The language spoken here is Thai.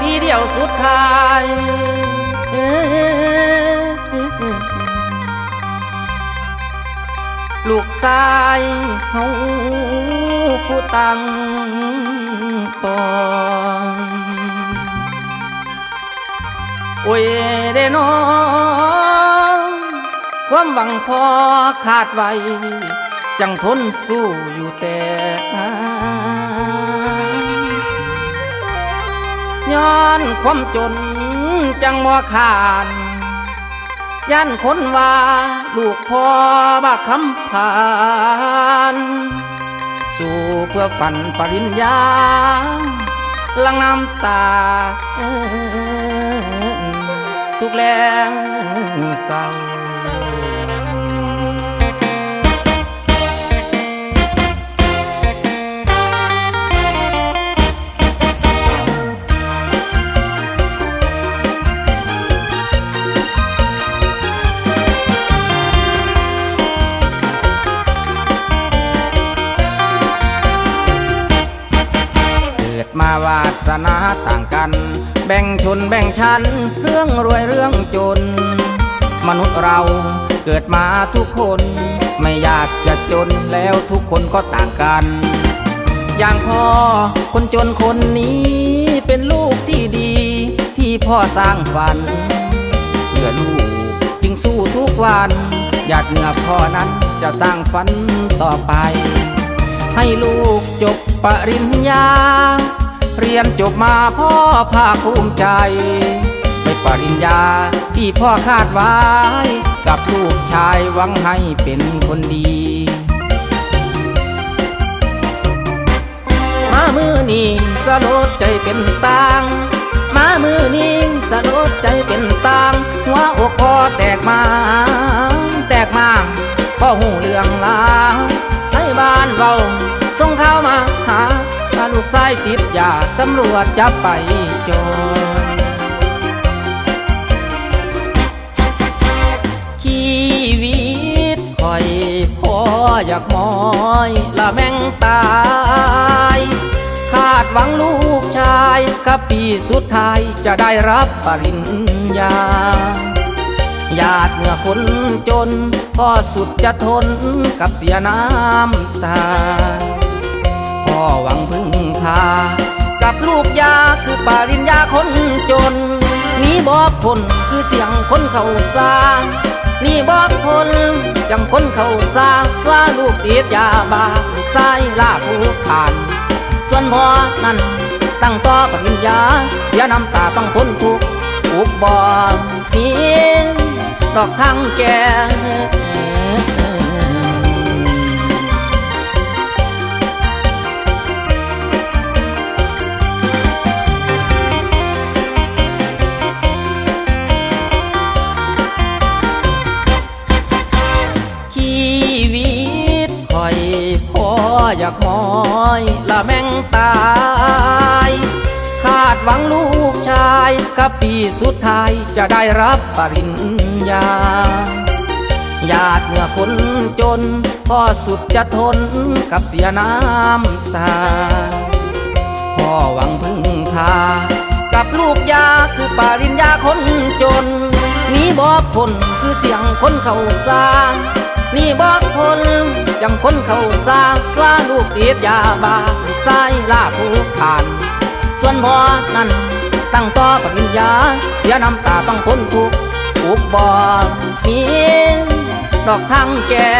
พี่เดี่ยลูกชายเฮาผู้ตั้งตองโอ้ยเด้น้องความหวังพอขาดไว้ จังทนสู้อยู่แต่ ย้อนความจนจังมัวขานย่านคนว่าลูกพ่อบักคำผ่าน สู่เพื่อฝันปริญญาลังน้ำตา ทุกแรงเศร้าาวาสนาต่างกัน แบ่งชนแบ่งชั้น เรื่องรวยเรื่องจน มนุษย์เราเกิดมาทุกคน ไม่อยากจะจนแล้วทุกคนก็ต่างกัน อย่างพ่อคนจนคนนี้เป็นลูกที่ดี ที่พ่อสร้างฝันเพื่อลูกจึงสู้ทุกวันหยาดเหงื่อพ่อนั้นจะสร้างฝันต่อไป ให้ลูกจบปริญญา ยนจบมาพ่อภาคภูมิใจ ไม่ปริญญาที่พ่อคาดไว้ กับลูกชายหวังให้เป็นคนดี มามือนี้สลดใจเป็นตางมามือนี้สลดใจเป็นตางหัวอกพอแตกมา แตกมาพ่อหูเรื่องลาให้บ้านเราส่งเขา ถ้ายติดยาสำรวจจับไปจนชีวิตคอยพ่ออยากมอยละแม่งตาย คาดหวังลูกชายกับปีสุดท้ายจะได้รับปริญญาญาติเหงื่อคนจนพ่อสุดจะทนกับเสียน้ำตา พ่อหวังพึ่งพา กับลูกยาคือปริญญาคนจนนี่บอกพลคือเสียงคนเขาซานี่บอกพลจังคนเขาซาว่าลูกติดยาบาใจลาผู้ผ่าน ส่วนพ่อนั้นตั้งต่อปริญญา เสียน้ำตาต้องทนทุกข์อุกบอนมีดอกทางแก่ อยากมอยละแม่งตาย คาดหวังลูกชายกับปีสุดท้ายจะได้รับปริญญาญาติเหงื่อคนจนพ่อสุดจะทนกับเสียน้ำตา พ่อหวังพึ่งพา กับลูกยาคือปริญญาคนจน นี่บอกพลคือเสียงคนเขาซาง นี่บอกพลจังคนเขาซาว่าลูกติดยาบาใจลาผู้ผ่าน ส่วนพ่อนั้นตั้งต่อปริญญา เสียน้ำตาต้องทนทุกข์อุกบอนมีดอกทางแก่